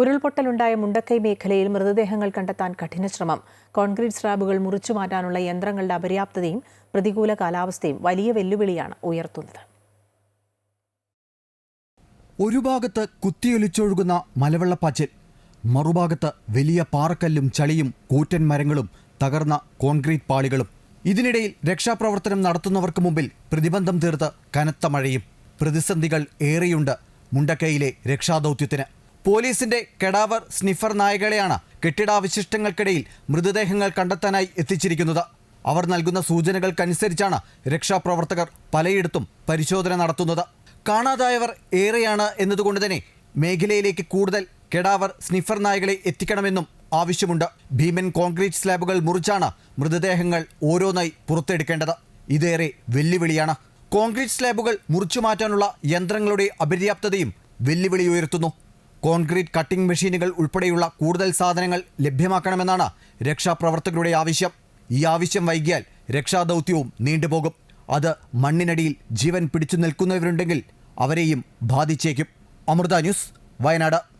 ഉരുൾപൊട്ടലുണ്ടായ മുണ്ടക്കൈ മേഖലയിൽ മൃതദേഹങ്ങൾ കണ്ടെത്താൻ കഠിന ശ്രമം. കോൺക്രീറ്റ് സ്ലാബുകൾ മുറിച്ചു മാറ്റാനുള്ള യന്ത്രങ്ങളുടെ അപര്യാപ്തതയും പ്രതികൂല കാലാവസ്ഥയും വലിയ വെല്ലുവിളിയാണ് ഉയർത്തുന്നത്. ഒരു ഭാഗത്ത് കുത്തിയൊലിച്ചൊഴുകുന്ന മലവെള്ളപ്പാച്ചിൽ മറുഭാഗത്ത് വലിയ പാറക്കല്ലും ചളിയും കൂറ്റൻ മരങ്ങളും തകർന്ന കോൺക്രീറ്റ് പാളികളും. ഇതിനിടയിൽ രക്ഷാപ്രവർത്തനം നടത്തുന്നവർക്ക് മുമ്പിൽ പ്രതിബന്ധം തീർത്ത് കനത്ത മഴയും പ്രതിസന്ധികൾ ഏറെയുണ്ട് മുണ്ടക്കൈയിലെ രക്ഷാദൗത്യത്തിന്. പോലീസിന്റെ കെടാവർ സ്നിഫർ നായകളെയാണ് കെട്ടിടാവശിഷ്ടങ്ങൾക്കിടയിൽ മൃതദേഹങ്ങൾ കണ്ടെത്താനായി എത്തിച്ചിരിക്കുന്നത്. അവർ നൽകുന്ന സൂചനകൾക്കനുസരിച്ചാണ് രക്ഷാപ്രവർത്തകർ പലയിടത്തും പരിശോധന നടത്തുന്നത്. കാണാതായവർ ഏറെയാണ് എന്നതുകൊണ്ട് തന്നെ മേഖലയിലേക്ക് കൂടുതൽ കെടാവർ സ്നിഫർ നായകളെ എത്തിക്കണമെന്നും ആവശ്യമുണ്ട്. ഭീമൻ കോൺക്രീറ്റ് സ്ലാബുകൾ മുറിച്ചാണ് മൃതദേഹങ്ങൾ ഓരോന്നായി പുറത്തെടുക്കേണ്ടത്. ഇതേറെ വെല്ലുവിളിയാണ്. കോൺക്രീറ്റ് സ്ലാബുകൾ മുറിച്ചു മാറ്റാനുള്ള യന്ത്രങ്ങളുടെ അപര്യാപ്തതയും വെല്ലുവിളി ഉയർത്തുന്നു. കോൺക്രീറ്റ് കട്ടിംഗ് മെഷീനുകൾ ഉൾപ്പെടെയുള്ള കൂടുതൽ സാധനങ്ങൾ ലഭ്യമാക്കണമെന്നാണ് രക്ഷാപ്രവർത്തകരുടെ ആവശ്യം. ഈ ആവശ്യം വൈകിയാൽ രക്ഷാദൗത്യവും നീണ്ടുപോകും. അത് മണ്ണിനടിയിൽ ജീവൻ പിടിച്ചു നിൽക്കുന്നവരുണ്ടെങ്കിൽ അവരെയും ബാധിച്ചേക്കും. അമൃത ന്യൂസ് വയനാട്.